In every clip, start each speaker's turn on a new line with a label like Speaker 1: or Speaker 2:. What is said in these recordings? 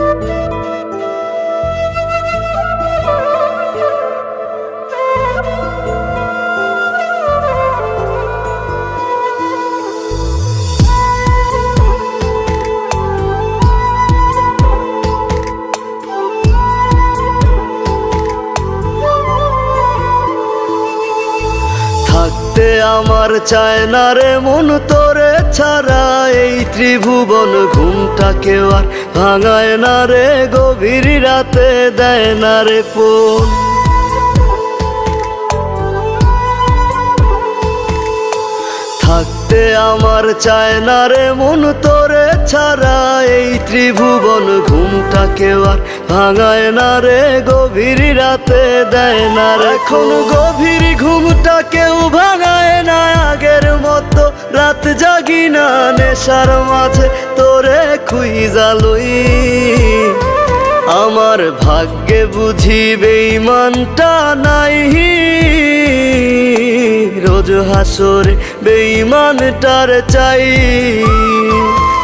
Speaker 1: থাকতে আমার চায় না রে মন তোরে ছাড়া। এই ত্রিভুবন ঘুমটা কেউ আর ভাঙায় না রে, গভীর রাতে দেয় না রে ফোন। থাকতে আমার চায় না রে মন তোরে ছাড়া। এই ত্রিভুবন ঘুমটা কেউ আর ভাঙায় না রে, গভীর রাতে দেয় না রে। এখন গভীর ঘুমটা কেউ ভাঙায় না, আগের মতো রাত জাগি না নেশার মাঝে। তোরে খুই জালই আমার ভাগ্যে বুঝি বেইমানটা নাই রোজ হাসরে বেইমানটার চাই।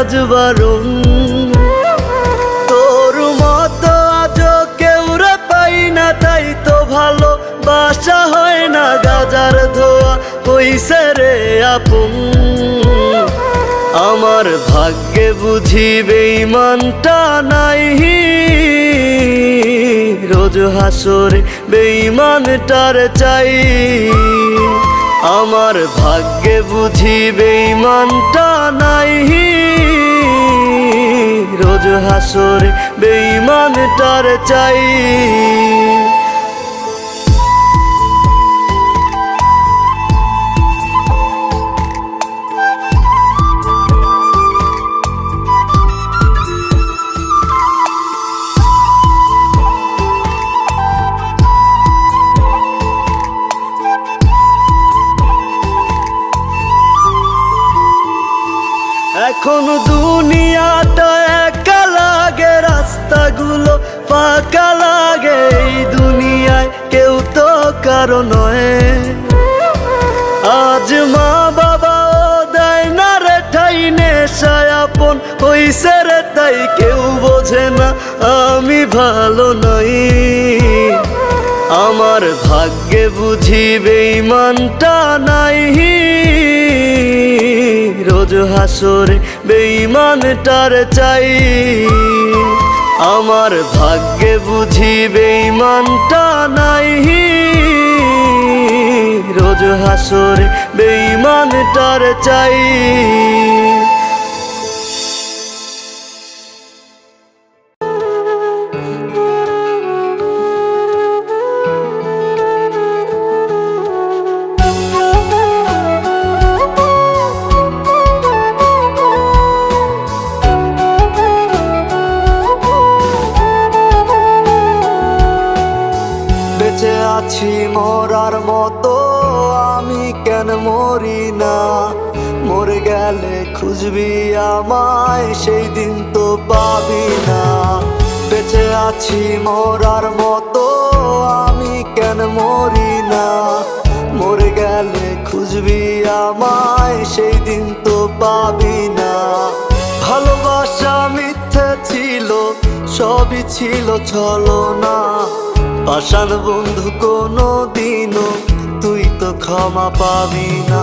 Speaker 1: আজ বারণ। তোর মতো আজ কেউরে পাই না, তাই তো ভালো। বাসা হয় না গাজার ধোয়া, হইছে রে আপন। আমার ভাগ্যে বুঝি বেইমানটা নাই রোজ হাসরে বেইমানটার চাই। আমার ভাগ্যে বুঝি বেইমানটা নাই রোজ হাসরে বেইমানটার চাই। আমি ভালো নই। আমার ভাগ্যে বুঝি বেইমানটা নাই রোজ হাসরে বেইমানটার চাই। আমার ভাগ্যে বুঝি বেইমানটা নাই রোজ হাসরে বেইমানটার চাই। খুঁজবি আমায়, সেই দিন তো পাবি না। বেঁচে আছি মরার মতো, আমি কেন মরি না? মরে গেলে খুঁজবি আমায়, সেই দিন তো পাবি না। ভালোবাসা মিথ্যে ছিল, সবই ছিল ছলো না। পাষাণ বন্ধু কোনো দিনও তুই তো ক্ষমা পাবি না।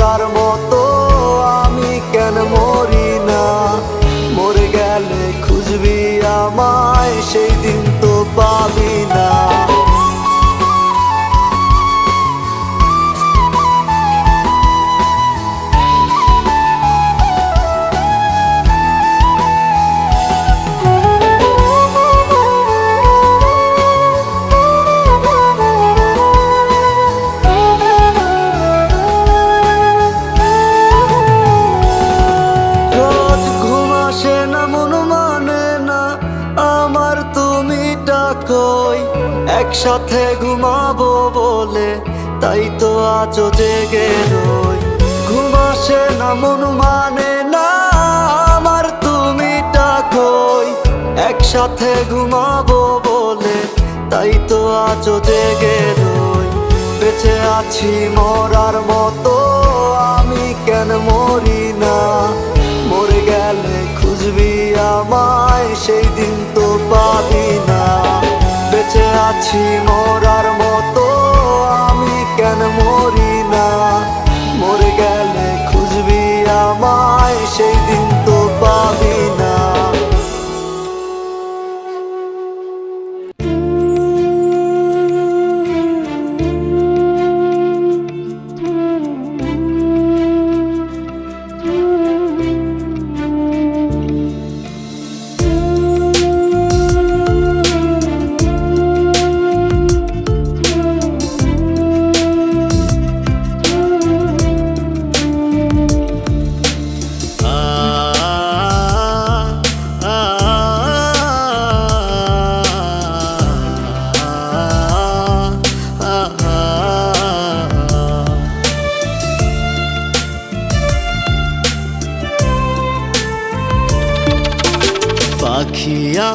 Speaker 1: একসাথে ঘুমাবো বলে, তাই তো আজও জেগে রই। ঘুম আসে না, মন মানে না, আমার তুমি কই? একসাথে ঘুমাবো বলে, তাই তো আজও জেগে রই। বেঁচে আছি মরার মতো, আমি কেন মরি না? মরে গেলে খুঁজবি আমায়, সেই দিন তো পাবি না। বেঁচে আছি মরার মতো আমি কেন মরি না?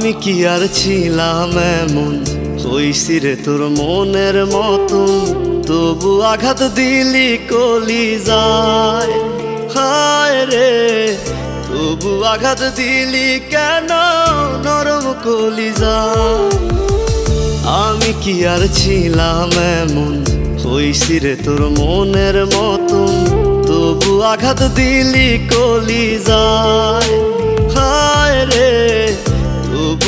Speaker 1: আমি কি আর ছিলাম এমন? হইছি রে তোর মনের মতন তবু আঘাত দিলি কলি যায়। হায় রে, তবু আঘাত দিলি কেন? নরম কলি যায়। আমি কি আর ছিলাম এমন? হইছি রে তোর মনের মতন তবু আঘাত দিলি কলি যায়।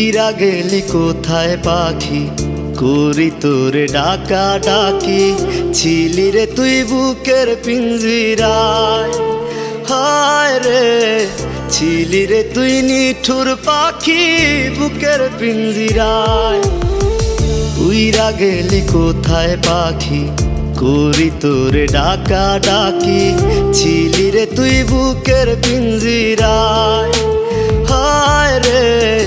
Speaker 1: উইরা গেলি কোথায় পাখি? করি তোরে ডাকা ডাকি। ছিলি রে তুই বুকের পিঞ্জিরায়। হায় রে, ছিলি রে তুই নিঠুর পাখি বুকের পিঞ্জিরায়। উইরা গেলি কোথায় পাখি? করি তোরে ডাকা ডাকি। ছিলি রে তুই বুকের পিঞ্জিরায়। হায় রে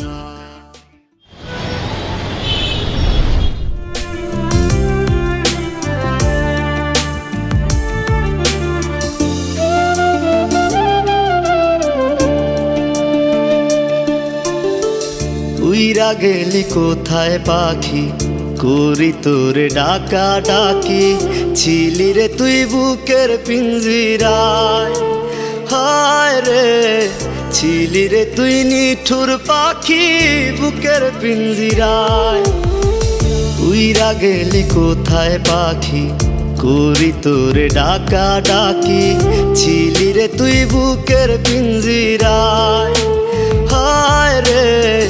Speaker 1: উইরা গেলি কোথায় পাখি? করি তোরে ডাকা ডাকি। ছিলি রে তুই বুকের পিঞ্জিরায়। হায় রে, ছিলি রে তুই নিঠুর পাখি বুকের পিঞ্জিরায়। উইরা গেলি কোথায় পাখি? করি তোরে ডাকা ডাকি। ছিলি রে তুই বুকের পিঞ্জিরায়। হায় রে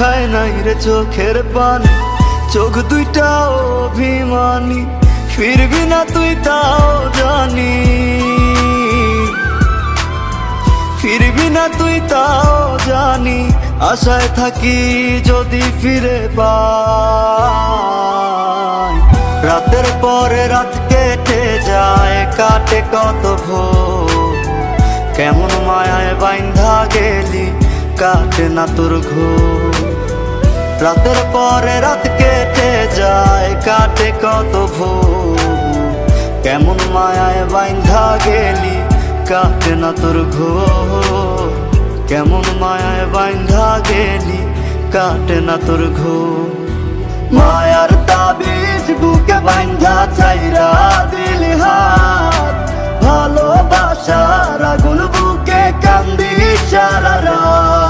Speaker 1: শুকায় নাই রে চোখের পানি। চোখ দুইটা অভিমানী, ফিরবি না তুই তাও জানি। ফিরবি না তুই তাও জানি, আশায় থাকি যদি ফিরে পাই। রাতের পরে রাত কেটে যায়, কাটে কত ভোর। কেমন মায়ায় বাইন্ধা গেলি, কাটে না তোর ঘোর। রাতের পরে রাত কেটে যায়, কাটে কত ভোর কেমন মায়ায় বাইন্ধা গেলি, কাটে না তোর ঘোর। কেমন মায়ায় বাইন্ধা গেলি, কাটে না তোর ঘোর। মায়ার তাবিজ বুকে বান্ধা চাইরা দিলি হাত। ভালোবাসার আগুন বুকে কান্দি সারা রাত।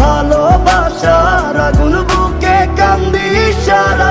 Speaker 1: ভালোবাসার আগুন বুকে কান্দি সারা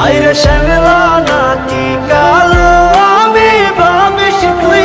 Speaker 1: হাইরে শ্যামলা নাকি কালো আমি ভাবিস তুই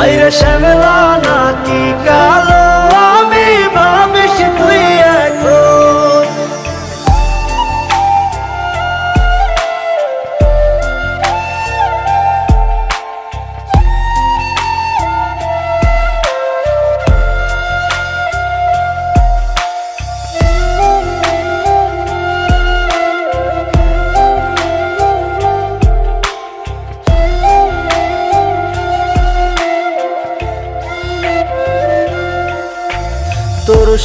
Speaker 1: হাইরে শ্যামলা নাকি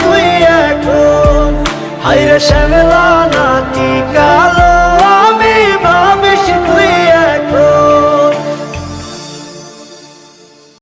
Speaker 1: তুই এখন। হাইরে শ্যামলা নাতি কালো আমি ভাবিস তুই